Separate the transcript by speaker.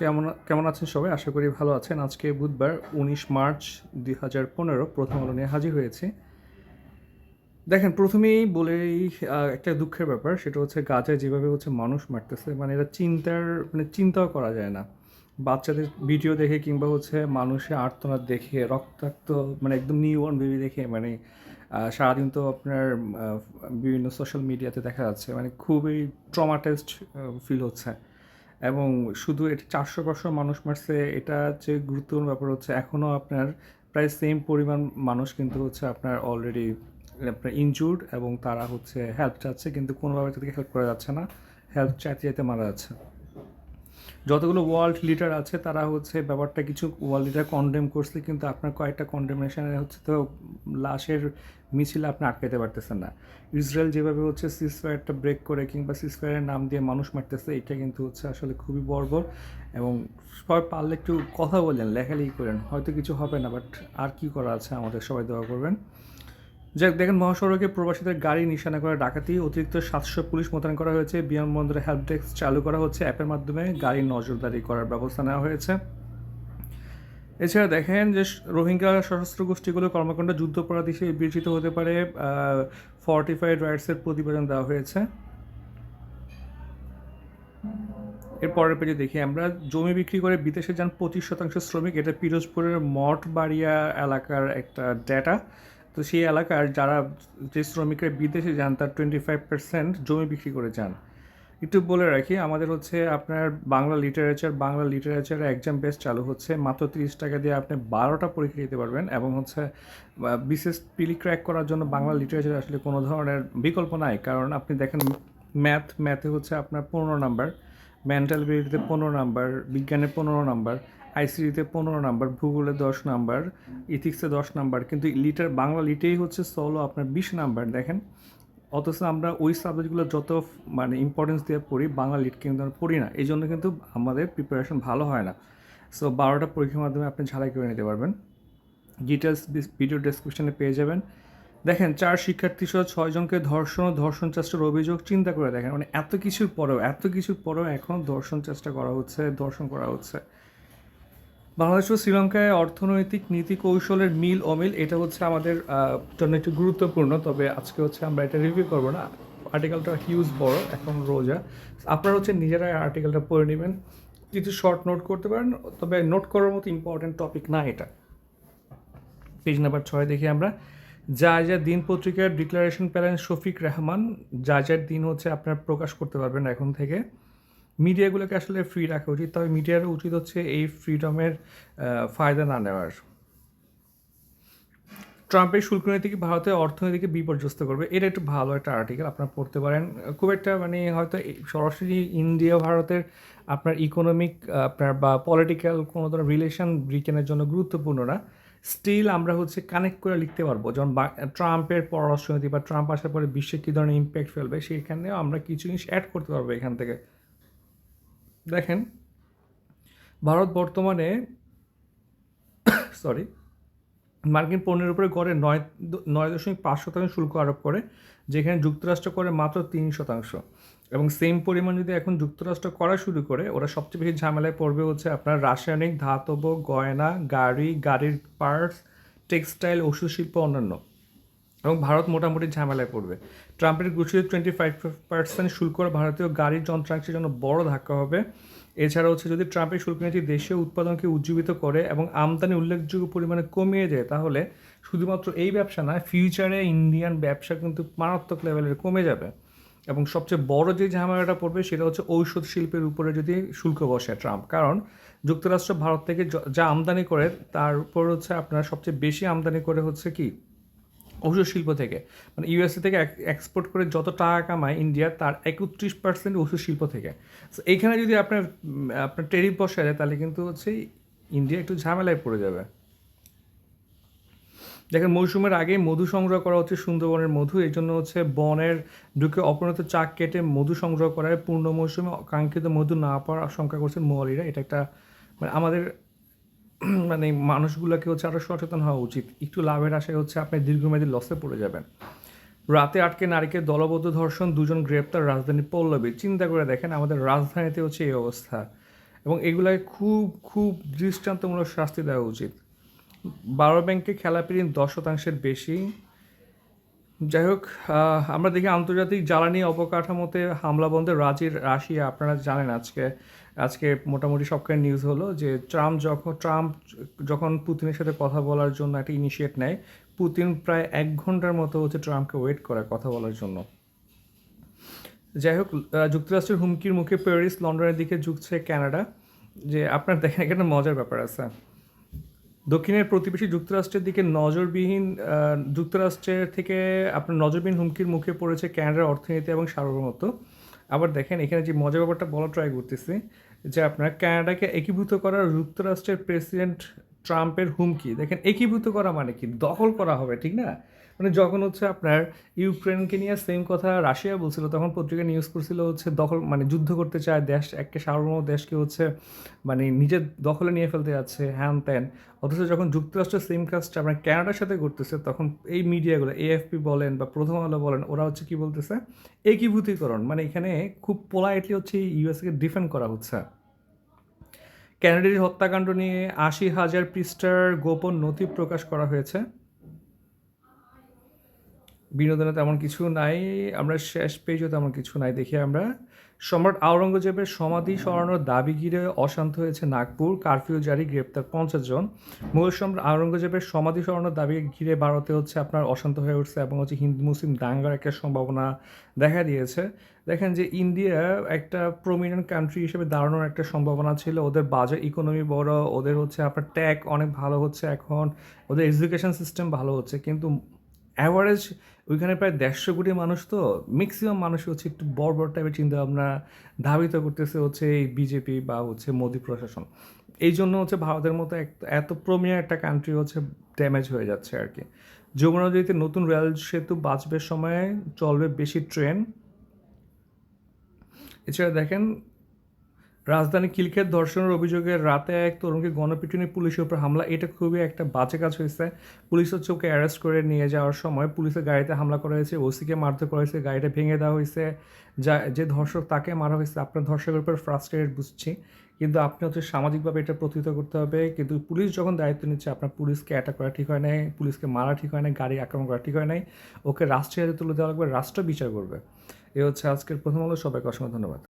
Speaker 1: কেমন কেমন আছেন সবাই? আশা করি ভালো আছেন। আজকে বুধবার উনিশ মার্চ দুই হাজার পনেরো প্রথম আলো নিয়ে হাজির হয়েছে। দেখেন, প্রথমেই বলেই একটা দুঃখের ব্যাপার, সেটা হচ্ছে গাজায় যেভাবে হচ্ছে মানুষ মারতেছে মানে এটা চিন্তার মানে চিন্তাও করা যায় না। বাচ্চাদের ভিডিও দেখে কিংবা হচ্ছে মানুষের আর্তনাদ দেখে, রক্তাক্ত মানে একদম নিউবর্ন বেবি দেখে মানে সারাদিন তো আপনার বিভিন্ন সোশ্যাল মিডিয়াতে দেখা যাচ্ছে মানে খুবই ট্রমাটাইজড ফিল হচ্ছে। এবং শুধু এটা চারশো, পাঁচশো মানুষ মারছে, এটা যে গুরুত্বপূর্ণ ব্যাপার হচ্ছে এখনও আপনার প্রায় সেম পরিমাণ মানুষ কিন্তু হচ্ছে আপনার অলরেডি আপনার ইনজুর্ড এবং তারা হচ্ছে হেল্প চাচ্ছে, কিন্তু কোনোভাবে তাদেরকে হেল্প করা যাচ্ছে না হেল্প চাইতে চাইতে মারা যাচ্ছে। যতগুলো ওয়ার্ল্ড লিডার আছে, তারা হচ্ছে ব্যাপারটা কিছু ওয়ার্ল্ড লিডার কন্ডেম করছে, কিন্তু আপনার কয়েকটা কন্ডেমনেশনে হচ্ছে তো লাশের মিছিলে আপনি আটকাতে পারতেছেন না। ইসরায়েল যেভাবে হচ্ছে সিসফায়ারটা ব্রেক করে কিংবা সিসফায়ারের নাম দিয়ে মানুষ মারতেছে, এটা কিন্তু হচ্ছে আসলে খুবই বর্বর এবং সবাই পারলে একটু কথা বললেন লেখালেখি করেন, হয়তো কিছু হবে না বাট আর কি করা আছে আমাদের সবাই দোয়া করবেন। যাক দেখেন মহাসড়কে প্রবাসীদের গাড়ি নিশানা করে ডাকাতি, অতিরিক্ত সাতশো পুলিশ মোতায়েন করা হয়েছে, বিমানবন্দরে হেল্প ডেস্ক চালু করা হচ্ছে অ্যাপের মাধ্যমে গাড়ির নজরদারি করার ব্যবস্থা নেওয়া হয়েছে। এছাড়া দেখেন যে রোহিঙ্গা সশস্ত্র গোষ্ঠীগুলো কর্মকাণ্ড যুদ্ধপরাধ হিসেবে বিবেচিত হতে পারে ফর্টিফাইড রাইটসের প্রতিবেদন দেওয়া হয়েছে। এর পরের পেজে দেখি আমরা, জমি বিক্রি করে বিদেশে যান পঁচিশ শতাংশ শ্রমিক, এটা পিরোজপুরের মঠবাড়িয়া এলাকার একটা ডেটা তো সেই এলাকার যারা যে শ্রমিকরা বিদেশে যান, তার টোয়েন্টি ফাইভ পার্সেন্ট জমি বিক্রি করে যান। একটু বলে রাখি, আমাদের হচ্ছে আপনার Bangla literature Bangla literature exam base চালু হচ্ছে। মাত্র তিরিশ টাকা দিয়ে আপনি বারোটা পরীক্ষা দিতে পারবেন এবং হচ্ছে বিশেষ পিলি ক্র্যাক করার জন্য বাংলা লিটারেচার আসলে কোনো ধরনের বিকল্প নাই। কারণ আপনি দেখেন ম্যাথ ম্যাথে হচ্ছে আপনার পনেরো নাম্বার মেন্টাল বিলিটিতে পনেরো নাম্বার বিজ্ঞানে পনেরো নাম্বার আইসিডিতে পনেরো নাম্বার, ভূগোলে দশ নাম্বার, ইথিক্সে দশ নাম্বার, কিন্তু লিটার বাংলা লিটেই হচ্ছে সলো আপনার বিশ নাম্বার, দেখেন। অথচ আমরা ওই সাবজেক্টগুলো যত মানে ইম্পর্টেন্স দিয়ে পড়ি, বাংলা লিট কিন্তু আমরা পড়ি না। এই জন্য কিন্তু আমাদের প্রিপারেশন ভালো হয় না। সো বারোটা পরীক্ষার মাধ্যমে আপনি ঝালাই করে নিতে পারবেন। ডিটেলস ভিডিও ডেসক্রিপশনে পেয়ে যাবেন। দেখেন, চার শিক্ষার্থী সহ ছয়জনকে ধর্ষণ ও ধর্ষণ চেষ্টার অভিযোগ চিন্তা করে দেখেন। মানে এত কিছুর পরেও, এত কিছুর পরেও এখন ধর্ষণ চেষ্টা করা হচ্ছে, ধর্ষণ করা হচ্ছে। বাংলাদেশ ও শ্রীলঙ্কায় অর্থনৈতিক নীতি কৌশলের মিল অমিল, এটা হচ্ছে আমাদের জন্য একটু গুরুত্বপূর্ণ, তবে আজকে হচ্ছে আমরা এটা রিভিউ করব না। আর্টিকেলটা হিউজ বড়, এখন রোজা। আপনারা হচ্ছে নিজেরাই আর্টিকেলটা পড়ে নেবেন। কিছু শর্ট নোট করতে পারেন, তবে নোট করার মতো ইম্পর্টেন্ট টপিক না এটা। পেজ নাম্বার ছয় দেখি আমরা। যা যা দিন পত্রিকার ডিক্লারেশন পেলেন শফিক রহমান। যা যার দিন হচ্ছে আপনার প্রকাশ করতে পারবেন এখন থেকে। মিডিয়াগুলোকে আসলে ফ্রি রাখা উচিত। তবে মিডিয়ার উচিত হচ্ছে এই ফ্রিডমের ফায়দা না নেওয়ার। ট্রাম্পের শুল্ক নীতি কি ভারতের অর্থনীতিকে বিপর্যস্ত করবে। এটা একটু ভালো একটা আর্টিকেল আপনারা পড়তে পারেন। খুব একটা মানে হয়তো সরাসরি ইন্ডিয়া ভারতের আপনার ইকোনমিক আপনার বা পলিটিক্যাল কোনো ধরনের রিলেশন ব্রিটেনের জন্য গুরুত্বপূর্ণ না। স্টিল আমরা হচ্ছে কানেক্ট করে লিখতে পারব। যেমন ট্রাম্পের পররাষ্ট্রনীতি বা ট্রাম্প আসার পরে বিশ্বে কী ধরনের ইম্প্যাক্ট ফেলবে, সেখানেও আমরা কিছু জিনিস অ্যাড করতে পারব এখান থেকে। দেখেন, ভারত বর্তমানে সরি মার্কিন পণ্যের উপরে গড়ে নয় নয় দশমিক পাঁচ শতাংশ শুল্ক আরোপ করে, যেখানে যুক্তরাষ্ট্র করে মাত্র তিন শতাংশ। এবং সেম পরিমাণ যদি এখন যুক্তরাষ্ট্র করা শুরু করে, ওরা সবচেয়ে বেশি ঝামেলায় পড়বে হচ্ছে আপনার রাসায়নিক, ধাতব, গয়না, গাড়ি, গাড়ির পার্টস টেক্সটাইল ওষুধ শিল্প, অন্যান্য। এবং ভারত মোটামুটি ঝামেলায় পড়বে। ট্রাম্পের ঘোষিত টোয়েন্টি ফাইভ পার্সেন্ট শুল্ক ভারতীয় গাড়ির যন্ত্রাংশের জন্য বড় ধাক্কা হবে। এছাড়া হচ্ছে যদি ট্রাম্পের শুল্ক নীতি দেশীয় উৎপাদনকে উজ্জীবিত করে এবং আমদানি উল্লেখযোগ্য পরিমাণে কমিয়ে যায় তাহলে শুধুমাত্র এই ব্যবসা না ফিউচারে ইন্ডিয়ান ব্যবসা কিন্তু মারাত্মক লেভেলের কমে যাবে। এবং সবচেয়ে বড় যে ঝামেলাটা পড়বে, সেটা হচ্ছে ঔষধ শিল্পের উপরে যদি শুল্ক বসে ট্রাম্প। কারণ যুক্তরাষ্ট্র ভারত থেকে যা আমদানি করে, তার উপর হচ্ছে আপনার সবচেয়ে বেশি আমদানি করে হচ্ছে কি? ওষুধ শিল্প থেকে। মানে ইউএসএ থেকে এক্সপোর্ট করে যত টাকা কামায় ইন্ডিয়া তার একত্রিশ পার্সেন্ট ওষুধ শিল্প থেকে। এইখানে যদি আপনার আপনার টেরিফ বসায় তাহলে কিন্তু হচ্ছে ইন্ডিয়া একটু ঝামেলায় পড়ে যাবে। দেখেন, মৌসুমের আগে মধু সংগ্রহ করা হচ্ছে সুন্দরবনের মধু, এই জন্য হচ্ছে বনের ঢুকে অপরিণত চাক কেটে মধু সংগ্রহ করায় পূর্ণ মৌসুমে কাঙ্ক্ষিত মধু না পাওয়ার আশঙ্কা করছেন মোয়ালিরা। এটা একটা মানে আমাদের মানে মানুষগুলোকে হচ্ছে আরও সচেতন হওয়া উচিত। একটু লাভের আশায় হচ্ছে আপনি দীর্ঘমেয়াদী লসে পড়ে যাবেন। রাতে আটকে নারীকে দলবদ্ধ ধর্ষণ, দুজন গ্রেপ্তার, রাজধানী পল্লবী। চিন্তা করে দেখেন, আমাদের রাজধানীতে হচ্ছে এই অবস্থা। এবং এগুলায় খুব খুব দৃষ্টান্তমূলক শাস্তি দেওয়া উচিত। বারো ব্যাংকে খেলাপি ঋণ দশ শতাংশের বেশি। যাই হোক আমরা দেখি আন্তর্জাতিক জ্বালানি অবকাঠামোতে হামলা বন্ধে রাজি রাশিয়া আপনারা জানেন আজকে। আজকে মোটামুটি সবখানে নিউজ হলো যে ট্রাম্প যখন ট্রাম্প যখন পুতিনের সাথে কথা বলার জন্য একটা ইনিশিয়েট নেয়, পুতিন প্রায় এক ঘণ্টার মতো হচ্ছে ট্রাম্পকে ওয়েট করে কথা বলার জন্য। যাই হোক যুক্তরাষ্ট্রের হুমকির মুখে প্যারিস, লন্ডনের দিকে ঝুঁকছে কানাডা। যে আপনার দেখেন, একটা মজার ব্যাপার আছে। দক্ষিণের প্রতিবেশী যুক্তরাষ্ট্রের দিকে নজরবিহীন যুক্তরাষ্ট্রের থেকে আপনার নজরবিহীন হুমকির মুখে পড়েছে ক্যানাডার অর্থনীতি এবং সার্বভৌমত্ব। আবার দেখেন, এখানে যে মজার ব্যাপারটা বলা ট্রাই করতেছি, যে আপনার ক্যানাডাকে একীভূত করার যুক্তরাষ্ট্রের প্রেসিডেন্ট ট্রাম্পের হুমকি। দেখেন, একীভূত করা মানে কি? দখল করা হবে, ঠিক না? মানে যখন হচ্ছে আপনার ইউক্রেনকে নিয়ে সেম কথা রাশিয়া বলছিল, তখন পত্রিকা নিউজ করছিল হচ্ছে দখল মানে যুদ্ধ করতে চায় দেশ একটা সার্বভৌম দেশকে হচ্ছে মানে নিজের দখলে নিয়ে ফেলতে যাচ্ছে, হ্যান ত্যান। অথচ যখন যুক্তরাষ্ট্র সেম কাজটা আপনার ক্যানাডার সাথে করতেছে, তখন এই মিডিয়াগুলো এএফপি বলেন বা প্রথম আলো বলেন, ওরা হচ্ছে কি বলতেছে? একীভূতীকরণ। মানে এখানে খুব পোলাইটলি হচ্ছে ইউএসকে ডিফেন্ড করা হচ্ছে। ক্যানাডির হত্যাকাণ্ড নিয়ে আশি হাজার পৃষ্ঠার গোপন নথি প্রকাশ করা হয়েছে। বিনোদনে তেমন কিছু নাই আমরা শেষ পেজও তেমন কিছু নাই দেখি আমরা সম্রাট আওরঙ্গজেবের সমাধি সরানোর দাবি ঘিরে অশান্ত হয়েছে নাগপুর। কারফিউ জারি গ্রেপ্তার পঞ্চাশ জন। মুঘল সম্রাট আওরঙ্গজেবের সমাধি সরানোর দাবি ঘিরে ভারতে হচ্ছে আপনার অশান্ত হয়ে উঠছে এবং হচ্ছে হিন্দু মুসলিম দাঙ্গার একটা সম্ভাবনা দেখা দিয়েছে। দেখেন যে ইন্ডিয়া একটা প্রমিনেন্ট কান্ট্রি হিসেবে দাঁড়ানোর একটা সম্ভাবনা ছিল। ওদের বাজার ইকোনমি বড় ওদের হচ্ছে আপনার ট্যাগ অনেক ভালো হচ্ছে এখন ওদের এডুকেশন সিস্টেম ভালো হচ্ছে। কিন্তু অ্যাভারেজ ওইখানে প্রায় দেড়শো কোটি মানুষ তো ম্যাক্সিমাম মানুষ হচ্ছে একটু বড় বড় টাইপের চিন্তা ভাবনা ধাবিত করতেছে হচ্ছে এই বিজেপি বা হচ্ছে মোদি প্রশাসন। এই জন্য হচ্ছে ভারতের মতো এত প্রমিয়ার একটা কান্ট্রি হচ্ছে ড্যামেজ হয়ে যাচ্ছে আর কি। যমুনা নদীতে নতুন রেল সেতু বাঁচবে সময়ে চলবে বেশি ট্রেন এছাড়া দেখেন রাজধানী কিলক্ষেত ধর্ষণের অভিযোগে রাতে এক তরুণকে গণপিটুনি পুলিশের উপর হামলা। এটা খুবই একটা বাজে কাজ হয়েছে। পুলিশ হচ্ছে ওকে অ্যারেস্ট করে নিয়ে যাওয়ার সময় পুলিশের গাড়িতে হামলা করা হয়েছে ওসিকে মারধর করা হয়েছে, গাড়িটা ভেঙে দেওয়া হয়েছে। যা, যে ধর্ষক তাকে মারা হয়েছে, আপনার ধর্ষকের উপর ফ্রাস্ট্রেটেড বুঝছি। কিন্তু আপনি হচ্ছে সামাজিকভাবে এটা প্রতিহিত করতে হবে। কিন্তু পুলিশ যখন দায়িত্ব নিচ্ছে, আপনার পুলিশকে অ্যাটাক করা ঠিক হয় নাই, পুলিশকে মারা ঠিক হয় নাই, গাড়ি আক্রমণ করা ঠিক হয় নাই, ওকে রাষ্ট্রীয় হাতে তুলে দেওয়া লাগবে, রাষ্ট্র বিচার করবে। এ হচ্ছে আজকের প্রথম হলো সবাইকে অসংখ্য ধন্যবাদ।